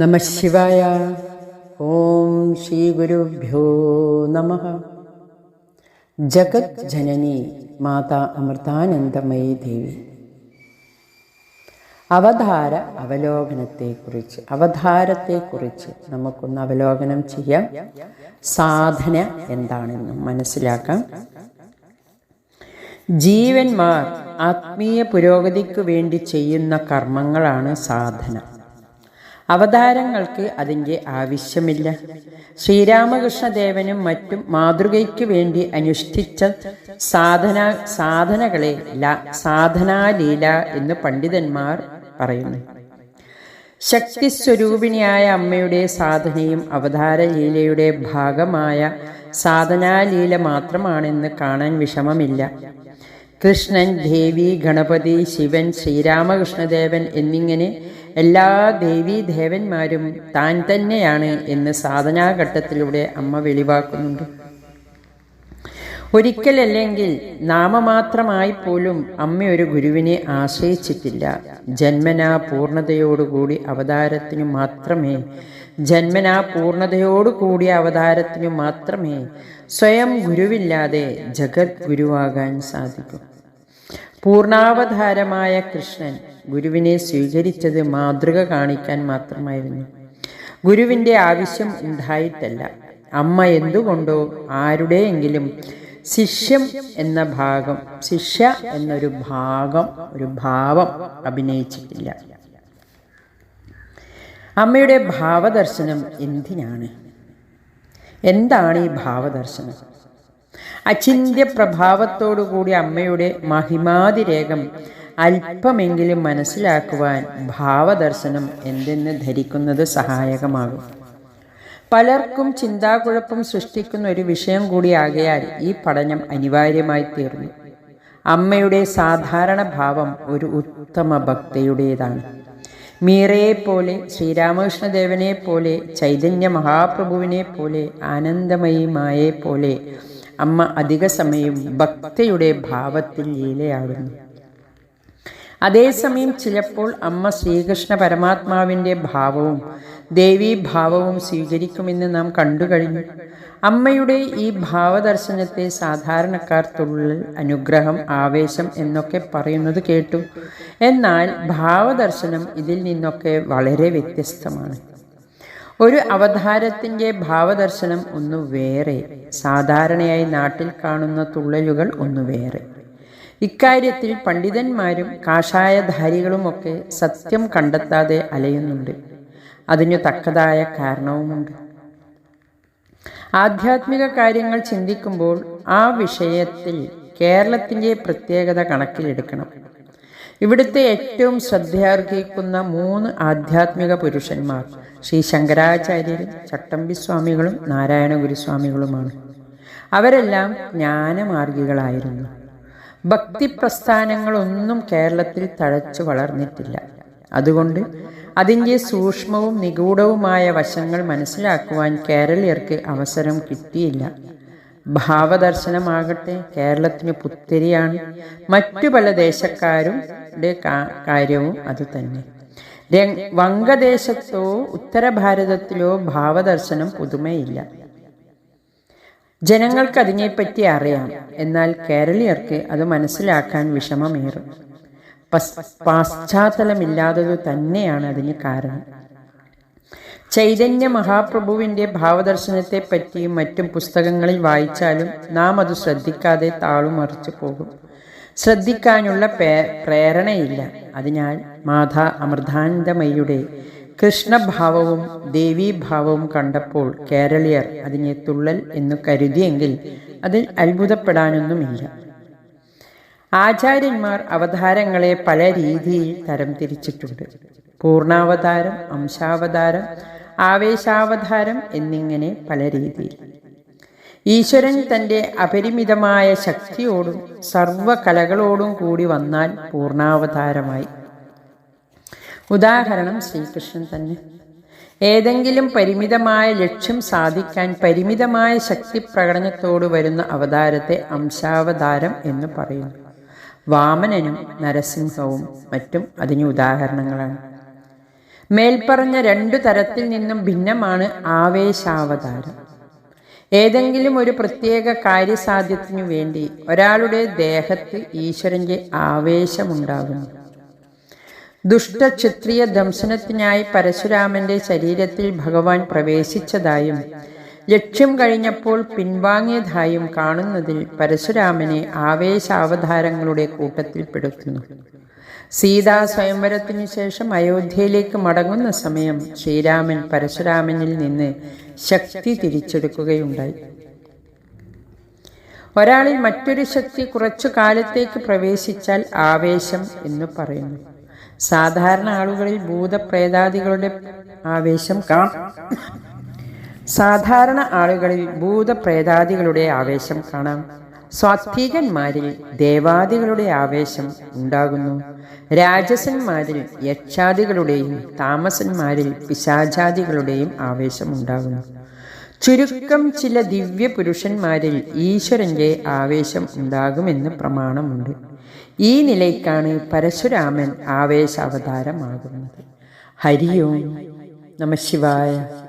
നമ ശിവായ ഓം ശ്രീ ഗുരുഭ്യോ നമ ജഗത് ജനനി മാതാ അമൃതാനന്ദമയി ദേവി। അവതാര അവലോകനത്തെക്കുറിച്ച് അവതാരത്തെക്കുറിച്ച് നമുക്കൊന്ന് അവലോകനം ചെയ്യാം. സാധന എന്താണെന്ന് മനസ്സിലാക്കാം. ജീവന്മാർ ആത്മീയ പുരോഗതിക്ക് വേണ്ടി ചെയ്യുന്ന കർമ്മങ്ങളാണ് സാധന. അവതാരങ്ങൾക്ക് അതിന്റെ ആവശ്യമില്ല. ശ്രീരാമകൃഷ്ണദേവനും മറ്റും മാതൃകയ്ക്ക് വേണ്ടി അനുഷ്ഠിച്ച സാധന സാധനകളെ സാധനാലീല എന്ന് പണ്ഡിതന്മാർ പറയുന്നു. ശക്തിസ്വരൂപിണിയായ അമ്മയുടെ സാധനയും അവതാരലീലയുടെ ഭാഗമായ സാധനാലീല മാത്രമാണെന്ന് കാണാൻ വിഷമമില്ല. കൃഷ്ണൻ ദേവി ഗണപതി ശിവൻ ശ്രീരാമകൃഷ്ണദേവൻ എന്നിങ്ങനെ എല്ലാ ദേവീ ദേവന്മാരും താൻ തന്നെയാണ് എന്ന് സാധനാഘട്ടത്തിലൂടെ അമ്മ വെളിവാക്കുന്നുണ്ട്. ഒരിക്കലല്ലെങ്കിൽ നാമമാത്രമായി പോലും അമ്മ ഒരു ഗുരുവിനെ ആശ്രയിച്ചിട്ടില്ല. ജന്മനാ പൂർണതയോടുകൂടി അവതാരത്തിനു മാത്രമേ ജന്മനാ പൂർണതയോടുകൂടിയ അവതാരത്തിനു മാത്രമേ സ്വയം ഗുരുവില്ലാതെ ജഗത് ഗുരുവാകാൻ സാധിക്കൂ. പൂർണാവതാരമായ കൃഷ്ണൻ ഗുരുവിനെ സ്വീകരിച്ചത് മാതൃക കാണിക്കാൻ മാത്രമായിരുന്നു. ഗുരുവിന്റെ ആവശ്യം ഉണ്ടായിട്ടല്ല. അമ്മ എന്തുകൊണ്ടോ ആരുടെയെങ്കിലും ശിഷ്യം എന്ന ഭാഗം ശിഷ്യ എന്നൊരു ഭാഗം ഒരു ഭാവം അഭിനയിച്ചിട്ടില്ല. അമ്മയുടെ ഭാവദർശനം എന്തിനാണ്? എന്താണ് ഈ ഭാവദർശനം? അചിന്ത്യ പ്രഭാവത്തോടുകൂടി അമ്മയുടെ മഹിമാതിരേഖം അല്പമെങ്കിലും മനസ്സിലാക്കുവാൻ ഭാവദർശനം എന്തെന്ന് ധരിക്കുന്നത് സഹായകമാകും. പലർക്കും ചിന്താകുഴപ്പം സൃഷ്ടിക്കുന്ന ഒരു വിഷയം കൂടിയാകയാൽ ഈ പഠനം അനിവാര്യമായി തീർന്നു. അമ്മയുടെ സാധാരണ ഭാവം ഒരു ഉത്തമ ഭക്തയുടേതാണ്. മീറയെ പോലെ ശ്രീരാമകൃഷ്ണദേവനെ പോലെ ചൈതന്യ മഹാപ്രഭുവിനെ പോലെ ആനന്ദമയി മായെ പോലെ അമ്മ അധിക സമയം ഭക്തയുടെ ഭാവത്തിൽ ലീലയാടുന്നു. അതേസമയം ചിലപ്പോൾ അമ്മ ശ്രീകൃഷ്ണ പരമാത്മാവിന്റെ ഭാവവും ദേവീഭാവവും സ്വീകരിക്കുമെന്ന് നാം കണ്ടു കഴിഞ്ഞു. അമ്മയുടെ ഈ ഭാവദർശനത്തെ സാധാരണക്കാർ തുള്ളൽ അനുഗ്രഹം ആവേശം എന്നൊക്കെ പറയുന്നത് കേട്ടു. എന്നാൽ ഭാവദർശനം ഇതിൽ നിന്നൊക്കെ വളരെ വ്യത്യസ്തമാണ്. ഒരു അവതാരത്തിന്റെ ഭാവദർശനം ഒന്ന് വേറെ സാധാരണയായി നാട്ടിൽ കാണുന്ന തുള്ളലുകൾ ഒന്ന് വേറെ. ഇക്കാര്യത്തിൽ പണ്ഡിതന്മാരും കാഷായധാരികളുമൊക്കെ സത്യം കണ്ടെത്താതെ അലയുന്നുണ്ട്. അതിനു തക്കതായ കാരണവുമുണ്ട്. ആധ്യാത്മിക കാര്യങ്ങൾ ചിന്തിക്കുമ്പോൾ ആ വിഷയത്തിൽ കേരളത്തിന്റെ പ്രത്യേകത കണക്കിലെടുക്കണം. ഇവിടുത്തെ ഏറ്റവും ശ്രദ്ധയർഹിക്കുന്ന മൂന്ന് ആധ്യാത്മിക പുരുഷന്മാർ ശ്രീ ശങ്കരാചാര്യരും ചട്ടമ്പി സ്വാമികളും നാരായണ ഗുരുസ്വാമികളുമാണ് അവരെല്ലാം ജ്ഞാനമാർഗികളായിരുന്നു. ഭക്തി പ്രസ്ഥാനങ്ങളൊന്നും കേരളത്തിൽ തഴച്ചു വളർന്നിട്ടില്ല. അതുകൊണ്ട് അതിന്റെ സൂക്ഷ്മവും നിഗൂഢവുമായ വശങ്ങൾ മനസ്സിലാക്കുവാൻ കേരളീയർക്ക് അവസരം കിട്ടിയില്ല. ഭാവദർശനമാകട്ടെ കേരളത്തിന് പുത്തിരിയാണ്. മറ്റു പല ദേശക്കാരുടെ കാര്യവും അതുതന്നെ വങ്കദേശത്തോ ഉത്തര ഭാരതത്തിലോ ഭാവദർശനം പുതുമയില്ല. ജനങ്ങൾക്ക് അതിനെപ്പറ്റി അറിയാം. എന്നാൽ കേരളീയർക്ക് അത് മനസ്സിലാക്കാൻ വിഷമമേറും. പാശ്ചാത്തലമില്ലാത്തതു തന്നെയാണ് അതിന് കാരണം. ചൈതന്യ മഹാപ്രഭുവിന്റെ ഭാവദർശനത്തെ പറ്റിയും മറ്റും പുസ്തകങ്ങളിൽ വായിച്ചാലും നാം അത് ശ്രദ്ധിക്കാതെ താളുമറിച്ചു പോകും. ശ്രദ്ധിക്കാനുള്ള പ്രേരണയില്ല. അതിനാൽ മാതാ അമൃതാനന്ദമയുടെ കൃഷ്ണഭാവവും ദേവീഭാവവും കണ്ടപ്പോൾ കേരളീയർ അതിനെ തുള്ളൽ എന്നു കരുതിയെങ്കിൽ അതിൽ അത്ഭുതപ്പെടാനൊന്നുമില്ല. ആചാര്യന്മാർ അവതാരങ്ങളെ പല രീതിയിൽ തരംതിരിച്ചിട്ടുണ്ട് പൂർണാവതാരം അംശാവതാരം ആവേശാവതാരം എന്നിങ്ങനെ പല രീതിയിൽ. ഈശ്വരൻ തന്റെ അപരിമിതമായ ശക്തിയോടും സർവകലകളോടും കൂടി വന്നാൽ പൂർണാവതാരമായി ഉദാഹരണം ശ്രീകൃഷ്ണൻ തന്നെ. ഏതെങ്കിലും പരിമിതമായ ലക്ഷ്യം സാധിക്കാൻ പരിമിതമായ ശക്തി പ്രകടനത്തോട് വരുന്ന അവതാരത്തെ അംശാവതാരം എന്ന് പറയുന്നു. വാമനനും നരസിംഹവും മറ്റും അതിന് ഉദാഹരണങ്ങളാണ്. മേൽപ്പറഞ്ഞ രണ്ടു തരത്തിൽ നിന്നും ഭിന്നമാണ് ആവേശാവതാരം. ഏതെങ്കിലും ഒരു പ്രത്യേക കാര്യസാധ്യത്തിനു വേണ്ടി ഒരാളുടെ ദേഹത്ത് ഈശ്വരന്റെ ആവേശമുണ്ടാകുന്നു. ദുഷ്ടക്ഷത്രിയ ദംശനത്തിനായി പരശുരാമന്റെ ശരീരത്തിൽ ഭഗവാൻ പ്രവേശിച്ചതായും ലക്ഷ്യം കഴിഞ്ഞപ്പോൾ പിൻവാങ്ങിയതായും കാണുന്നതിൽ പരശുരാമനെ ആവേശാവതാരങ്ങളുടെ കൂട്ടത്തിൽപ്പെടുത്തുന്നു സീതാ സ്വയംവരത്തിനു ശേഷം അയോധ്യയിലേക്ക് മടങ്ങുന്ന സമയം ശ്രീരാമൻ പരശുരാമനിൽ നിന്ന് ശക്തി തിരിച്ചെടുക്കുകയുണ്ടായി. ഒരാളിൽ മറ്റൊരു ശക്തി കുറച്ചു കാലത്തേക്ക് പ്രവേശിച്ചാൽ ആവേശം എന്ന് പറയുന്നു. സാധാരണ ആളുകളിൽ ഭൂതപ്രേതാദികളുടെ ആവേശം കാണാം. സാധാരണ ആളുകളിൽ ഭൂതപ്രേതാദികളുടെ ആവേശം കാണാം. സ്വാത്വികന്മാരിൽ ദേവാദികളുടെ ആവേശം ഉണ്ടാകുന്നു. രാജസന്മാരിൽ യക്ഷാദികളുടെയും താമസന്മാരിൽ പിശാചാദികളുടെയും ആവേശം ഉണ്ടാകുന്നു. ചുരുക്കം ചില ദിവ്യ പുരുഷന്മാരിൽ ഈശ്വരന്റെ ആവേശം ഉണ്ടാകുമെന്ന് പ്രമാണമുണ്ട്. ഈ നിലയ്ക്കാണ് പരശുരാമൻ ആവേശാവതാരമാകുന്നത്. ഹരിയോം നമ ശിവായ.